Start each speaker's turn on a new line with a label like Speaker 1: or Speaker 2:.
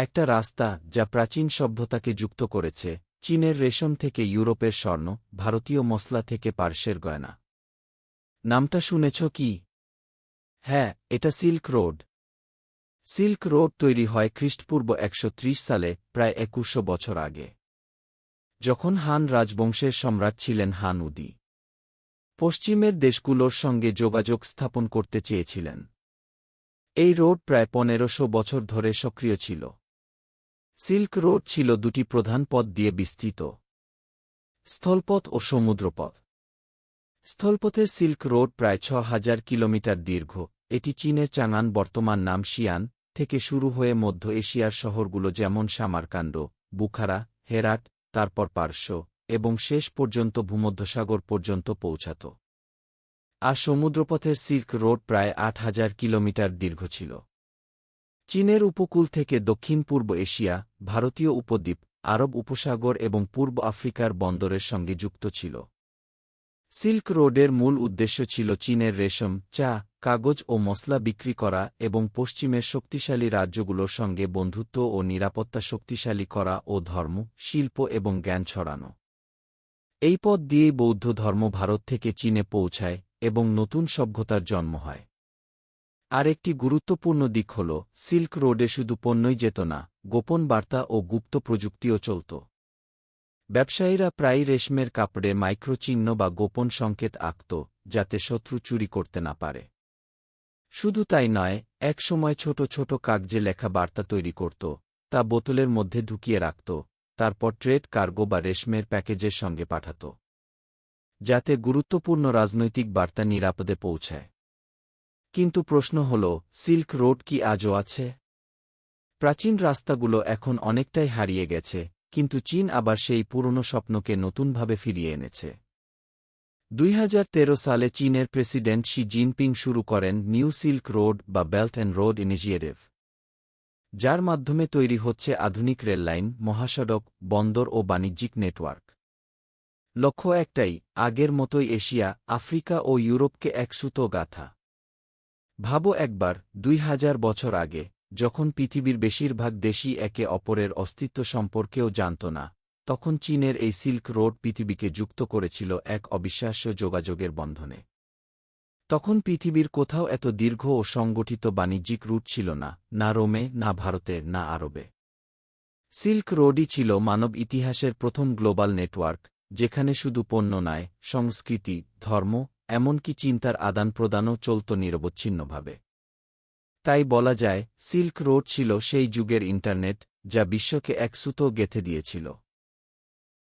Speaker 1: একটা রাস্তা যা প্রাচীন সভ্যতাকে যুক্ত করেছে, চীনের রেশম থেকে ইউরোপের স্বর্ণ, ভারতীয় মশলা থেকে পার্শ্বের গয়না। নামটা শুনেছ কি? হ্যাঁ এটা সিল্ক রোড। সিল্ক রোড তৈরি হয় খ্রিস্টপূর্ব একশো ত্রিশ সালে, প্রায় একুশশো বছর আগে। যখন হান রাজবংশের সম্রাট ছিলেন হান উদি। পশ্চিমের দেশগুলোর সঙ্গে যোগাযোগ স্থাপন করতে চেয়েছিলেন। এই রোড প্রায় পনেরোশো বছর ধরে সক্রিয় ছিল। সিল্ক রোড ছিল দুটি প্রধান পথ দিয়ে বিস্তৃত। স্থলপথ ও সমুদ্রপথ। স্থলপথের সিল্ক রোড প্রায় ছ হাজার কিলোমিটার দীর্ঘ। এটি চীনের চাঙান, বর্তমান নাম শিয়ান, থেকে শুরু হয়ে মধ্য এশিয়ার শহরগুলো যেমন সামারকাণ্ড, বুখারা, হেরাট, তারপর পার্শ্ব, এবং শেষ পর্যন্ত ভূমধ্যসাগর পর্যন্ত পৌঁছাত। আর সমুদ্রপথের সিল্ক রোড প্রায় আট হাজার কিলোমিটার দীর্ঘ ছিল। চীনের উপকূল থেকে দক্ষিণ পূর্ব এশিয়া, ভারতীয় উপদ্বীপ, আরব উপসাগর এবং পূর্ব আফ্রিকার বন্দরের সঙ্গে যুক্ত ছিল। সিল্ক রোডের মূল উদ্দেশ্য ছিল চীনের রেশম, চা, কাগজ ও মশলা বিক্রি করা এবং পশ্চিমের শক্তিশালী রাজ্যগুলোর সঙ্গে বন্ধুত্ব ও নিরাপত্তা শক্তিশালী করা ও ধর্ম, শিল্প এবং জ্ঞান ছড়ানো। এই পথ দিয়েই বৌদ্ধ ধর্ম ভারত থেকে চীনে পৌঁছায় এবং নতুন সভ্যতার জন্ম হয়। আর একটি গুরুত্বপূর্ণ দিক হল, সিল্ক রোডে শুধু পণ্যই যেত না, গোপন বার্তা ও গুপ্ত প্রযুক্তিও চলত। ব্যবসায়ীরা প্রায়ই রেশমের কাপড়ে মাইক্রোচিহ্ন বা গোপন সংকেত আঁকত, যাতে শত্রু চুরি করতে না পারে। শুধু তাই নয় এক সময় ছোট ছোট কাগজে লেখা বার্তা তৈরি করত, তা বোতলের মধ্যে ঢুকিয়ে রাখত, তারপর ট্রেড কার্গো বা রেশমের প্যাকেজের সঙ্গে পাঠাত। যাতে গুরুত্বপূর্ণ রাজনৈতিক বার্তা নিরাপদে পৌঁছায়। কিন্তু প্রশ্ন হল, সিল্ক রোড কি আজও আছে? প্রাচীন রাস্তাগুলো এখন অনেকটাই হারিয়ে গেছে, কিন্তু চীন আবার সেই পুরনো স্বপ্নকে নতুনভাবে ফিরিয়ে এনেছে। দুই হাজার তেরো সালে চীনের প্রেসিডেন্ট শি জিনপিং শুরু করেন নিউ সিল্ক রোড বা বেল্ট অ্যান্ড রোড ইনিশিয়েটিভ, যার মাধ্যমে তৈরি হচ্ছে আধুনিক রেললাইন, মহাসড়ক, বন্দর ও বাণিজ্যিক নেটওয়ার্ক। লক্ষ্য একটাই, আগের মতোই এশিয়া, আফ্রিকা ও ইউরোপকে এক সুতো গাথা। ভাবো একবার, দুই হাজার বছর আগে, যখন পৃথিবীর বেশিরভাগ দেশই একে অপরের অস্তিত্ব সম্পর্কেও জানত না, তখন চীনের এই সিল্ক রোড পৃথিবীকে যুক্ত করেছিল এক অবিশ্বাস্য যোগাযোগের বন্ধনে। তখন পৃথিবীর কোথাও এত দীর্ঘ ও সংগঠিত বাণিজ্যিক রুট ছিল না না রোমে, না ভারতে, না আরবে। সিল্ক রোডই ছিল মানব ইতিহাসের প্রথম গ্লোবাল নেটওয়ার্ক, যেখানে শুধু পণ্য নয়, সংস্কৃতি, ধর্ম এমনকি চিন্তার আদান প্রদানও চলত নিরবচ্ছিন্নভাবে। তাই বলা যায়, সিল্ক রোড ছিল সেই যুগের ইন্টারনেট, যা বিশ্বকে একসুতো গেথে দিয়েছিল।